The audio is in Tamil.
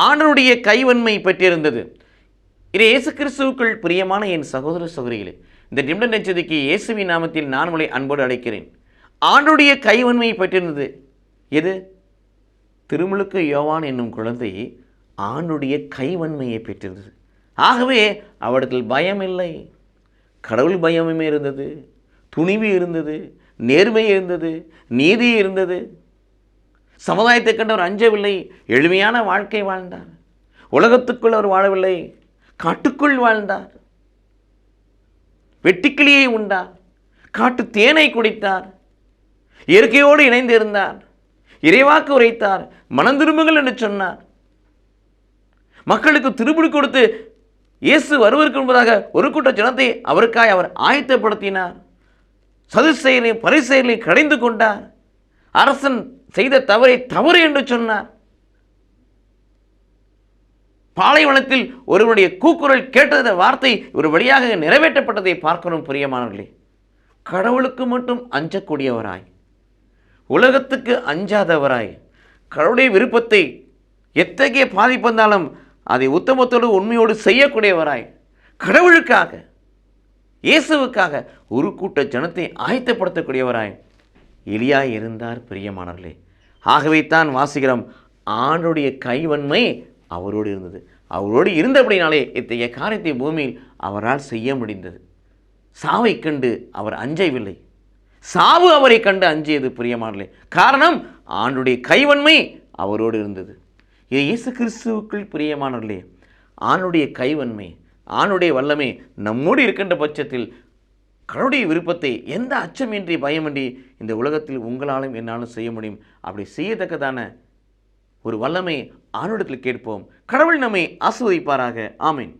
ஆணுடைய கைவன்மை பெற்றிருந்தது. இது இயேசு கிறிஸ்துவுக்குள் பிரியமான என் சகோதர சகோதரிகளே இந்த நிமிட நெச்சதிக்கு இயேசுவின் நாமத்தில் நான் உங்களை அன்போடு அழைக்கிறேன். ஆண்டுடைய கைவன்மையை பெற்றிருந்தது. எது? திருமுழுக்கு யோவான் என்னும் குழந்தை ஆண்டுடைய கைவன்மையை பெற்றிருந்தது. ஆகவே அவடத்தில் பயம் இல்லை. கடவுள் பயமுமே இருந்தது. துணிவு இருந்தது. நேர்மை இருந்தது. நீதி இருந்தது. சமுதாயத்தை கண்டு அவர் அஞ்சவில்லை. எளிமையான வாழ்க்கை வாழ்ந்தார். உலகத்துக்குள் அவர் வாழவில்லை. காட்டுக்குள் வாழ்ந்தார். வெட்டிக்கிளியை உண்டார். காட்டு தேனை குடித்தார். இயற்கையோடு இணைந்து இருந்தார். இறைவாக்கு உரைத்தார். மனம் திரும்புங்கள் என்று சொன்னார். மக்களுக்கு திருப்பி கொடுத்து இயேசு வருவதற்கு முன்பதாக ஒரு கூட்ட ஜனத்தை அவருக்காய் அவர் ஆயத்தப்படுத்தினார். சதுசெயலையும் பரிசெயலையும் கடைந்து கொண்டார். அரசன் செய்த தவறை தவறு என்று சொன்னார். பாலைவனத்தில் ஒருவருடைய கூக்குரல் கேட்டத வார்த்தை ஒரு வழியாக நிறைவேற்றப்பட்டதை பார்க்கணும் பிரியமானவர்களே. கடவுளுக்கு மட்டும் அஞ்சக்கூடியவராய் உலகத்துக்கு அஞ்சாதவராய் கடவுளுடைய விருப்பத்தை எத்தகைய பாதிப்பு வந்தாலும் அதை உத்தமத்தோடு உண்மையோடு செய்யக்கூடியவராய் கடவுளுக்காக இயேசுவுக்காக ஒரு கூட்ட ஜனத்தை ஆயத்தப்படுத்தக்கூடியவராய் எலியா இருந்தார் பிரியமானவர்களே. ஆகவே தான் வாசிக்கிறோம் ஆண்டுடைய கைவன்மை அவரோடு இருந்தது. அவரோடு இருந்தபடினாலே இத்தகைய காரியத்தை பூமியில் அவரால் செய்ய முடிந்தது. சாவை கண்டு அவர் அஞ்சவில்லை. சாவு அவரை கண்டு அஞ்சியது பிரியமானலே காரணம் ஆண்டுடைய கைவன்மை அவரோடு இருந்தது. இது இயேசு கிறிஸ்துவுக்குள் பிரியமானவர்களே ஆணுடைய கைவன்மை ஆணுடைய வல்லமை நம்மோடு இருக்கின்ற பட்சத்தில் கடவுளுடைய விருப்பத்தை எந்த அச்சமின்றி பயமின்றி இந்த உலகத்தில் உங்களாலும் என்னாலும் செய்ய முடியும்? அப்படி செய்யத்தக்கதான ஒரு வல்லமை ஆணுடத்தில் கேட்போம். கடவுள் நம்மை ஆஸ்வதிப்பாராக ஆமீன்.